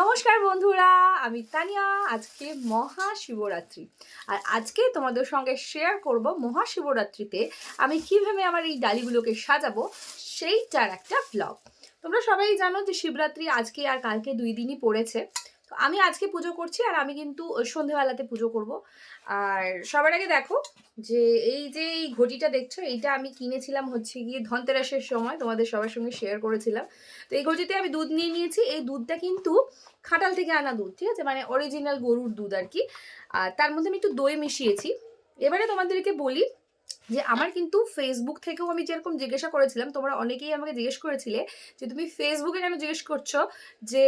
নমস্কার বন্ধুরা, আমি তানিয়া, আজকে মহাশিবরাত্রি। আর আজকে তোমাদের সঙ্গে শেয়ার করব মহাশিবরাত্রিতে আমি কীভাবে আমার এই ডালিগুলোকে সাজাবো, সেইটার একটা ব্লগ তোমরা সবাই জানো যে শিবরাত্রি আজকে আর কালকে দুই দিনই পড়েছে। তো আমি আজকে পুজো করছি আর আমি কিন্তু সন্ধেবেলাতে পুজো করব। আর সবার আগে দেখো যে এই যে এই ঘটিটা দেখছ, এইটা আমি কিনেছিলাম হচ্ছে গিয়ে ধনতেরাসের সময়, তোমাদের সবার সঙ্গে শেয়ার করেছিলাম। তো এই ঘটিতে আমি দুধ নিয়ে নিয়েছি। এই দুধটা কিন্তু খাটাল থেকে আনা দুধ, ঠিক আছে? মানে অরিজিনাল গরুর দুধ আর কি। আর তার মধ্যে আমি একটু দই মিশিয়েছি। এবারে তোমাদেরকে বলি যে আমার কিন্তু ফেসবুক থেকেও আমি যেরকম জিজ্ঞাসা করেছিলাম, তোমরা অনেকেই আমাকে জিজ্ঞেস করেছিলে যে তুমি ফেসবুকে কেন জিজ্ঞেস করছ যে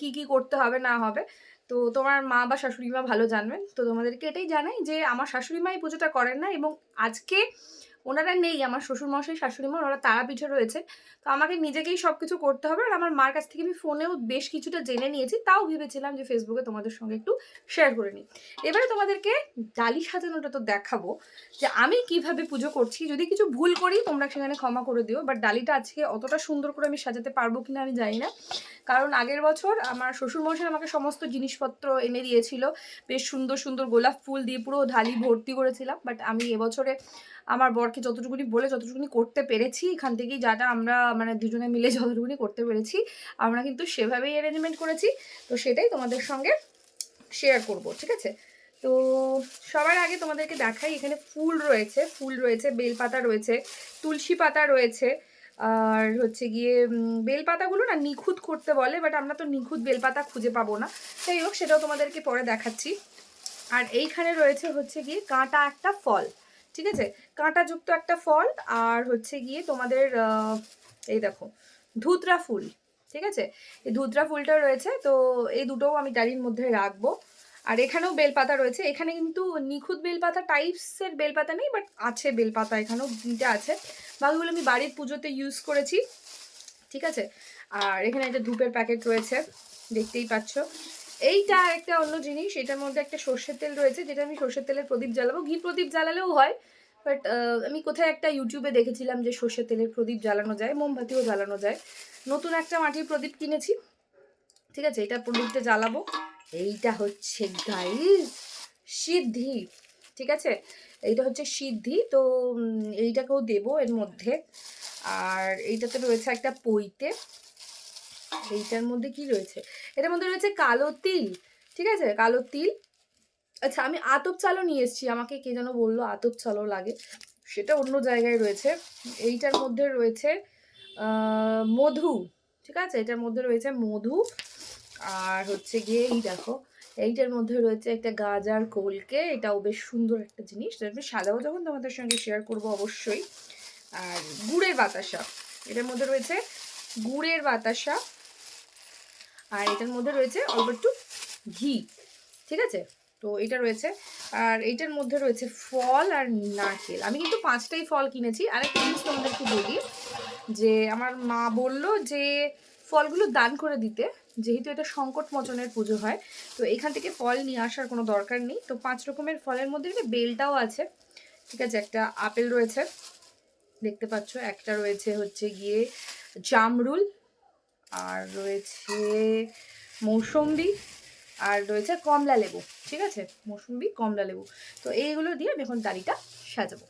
কি কি করতে হবে, না হবে? তো তোমার মা বা শাশুড়ি মা ভালো জানবেন। তো তোমাদেরকে এটাই জানাই যে আমার শাশুড়ি মা এই পুজোটা করেন না এবং আজকে ওনারা নেই, আমার শ্বশুরমশাই শাশুড়ি মা ওনারা তারাপীঠে রয়েছে। তো আমাকে নিজেকেই সব কিছু করতে হবে আর আমার মার কাছ থেকে আমি ফোনেও বেশ কিছুটা জেনে নিয়েছি, তাও ভেবেছিলাম যে ফেসবুকে তোমাদের সঙ্গে একটু শেয়ার করে নিই। এবারে তোমাদেরকে ডালি সাজানোটা তো দেখাবো, যে আমি কীভাবে পুজো করছি। যদি কিছু ভুল করি, তোমরা সেখানে ক্ষমা করে দিও বাট ডালিটা আজকে অতটা সুন্দর করে আমি সাজাতে পারব কিনা আমি জানি না। কারণ আগের বছর আমার শ্বশুরমশাই আমাকে সমস্ত জিনিসপত্র এনে দিয়েছিল। বেশ সুন্দর সুন্দর গোলাপ ফুল দিয়ে পুরো ঢালি ভর্তি করেছিলাম। বাট আমি এবছরে আমার বরকে যতটুকুনি বলে যতটুকুনি করতে পেরেছি, এখান থেকেই যাটা আমরা মানে দুজনে মিলে যতটুকুনি করতে পেরেছি, আমরা কিন্তু সেভাবেই অ্যারেঞ্জমেন্ট করেছি। তো সেটাই তোমাদের সঙ্গে শেয়ার করব, ঠিক আছে? তো সবার আগে তোমাদেরকে দেখাই, এখানে ফুল রয়েছে ফুল রয়েছে, বেলপাতা রয়েছে, তুলসী পাতা রয়েছে আর হচ্ছে গিয়ে বেলপাতাগুলো না নিখুঁত করতে বলে বাট আমরা তো নিখুঁত বেলপাতা খুঁজে পাবো না। যাই হোক, সেটাও তোমাদেরকে পরে দেখাচ্ছি। আর এইখানে রয়েছে হচ্ছে গিয়ে কাঁটা একটা ফল, ঠিক আছে? কাঁটাযুক্ত একটা ফল, আর হচ্ছে গিয়ে তোমাদের এই দেখো, ধুতরা ফুল, ঠিক আছে? এই ধুতরা ফুলটা রয়েছে, তো এই দুটোও আমি ডালির মধ্যে রাখব। আর এখানেও বেলপাতা রয়েছে। এখানে কিন্তু নিখুঁত বেলপাতা, টাইপসের বেলপাতা নেই বাট আছে বেলপাতা, এখানেও দুইটা আছে। বাকিগুলো আমি বাড়ির পুজোতে ইউজ করেছি, ঠিক আছে? আর এখানে একটা ধূপের প্যাকেট রয়েছে, দেখতেই পাচ্ছ। এইটা একটা অন্য জিনিস, এটার মধ্যে একটা সর্ষের তেল রয়েছে, যেটা আমি সর্ষের তেলের প্রদীপ জ্বালাবো। ঘি প্রদীপ জ্বালালেও হয় বাট আমি কোথায় একটা ইউটিউবে দেখেছিলাম যে সর্ষের তেলের প্রদীপ জ্বালানো যায়, মোমবাতিও জ্বালানো যায়। নতুন একটা মাটির প্রদীপ কিনেছি, ঠিক আছে? এটা প্রদীপটা জ্বালাবো। এইটা হচ্ছে গাইস সিদ্ধি, ঠিক আছে? এইটা হচ্ছে সিদ্ধি, তো এইটাকেও দেবো এর মধ্যে। আর এইটাতে রয়েছে একটা পইতে এইটার মধ্যে কি রয়েছে? এটার মধ্যে রয়েছে কালো তিল, ঠিক আছে? কালো তিল। আচ্ছা আমি আতপ চালও নিয়ে এসেছি, আমাকে কে যেন বলল আতপ চালও লাগে। সেটা অন্য জায়গায় রয়েছে। এইটার মধ্যে রয়েছে মধু, ঠিক আছে? এটার মধ্যে রয়েছে মধু আর হচ্ছে গিয়ে এই দেখো, এইটার মধ্যে রয়েছে একটা গাজার কোলকে, এটাও বেশ সুন্দর একটা জিনিস। সাজাবো যখন তোমাদের সঙ্গে শেয়ার করব অবশ্যই। আর গুড়ের বাতাসা, এটার মধ্যে রয়েছে গুড়ের বাতাসা, আর এটার মধ্যে রয়েছে অল্প একটু ঘি, ঠিক আছে? তো এটা রয়েছে, আর এইটার মধ্যে রয়েছে ফল আর নারকেল। আমি কিন্তু পাঁচটাই ফল কিনেছি। আরেকটা জিনিস তোমাদেরকে বলি, যে আমার মা বলল যে ফলগুলো দান করে দিতে। যেহেতু এটা সংকট মোচনের পুজো হয়, তো এখান থেকে ফল নিয়ে আসার কোনো দরকার নেই। তো পাঁচ রকমের ফলের মধ্যে কিন্তু বেলটাও আছে। ঠিক আছে, একটা আপেল রয়েছে, দেখতে পাচ্ছ। একটা রয়েছে হচ্ছে গিয়ে জামরুল, আর রয়েছে মৌসম্বি, আর রয়েছে কমলা লেবু ঠিক আছে, মৌসম্বি কমলা লেবু তো এইগুলো দিয়ে আমি এখন ডালিটা সাজাবো।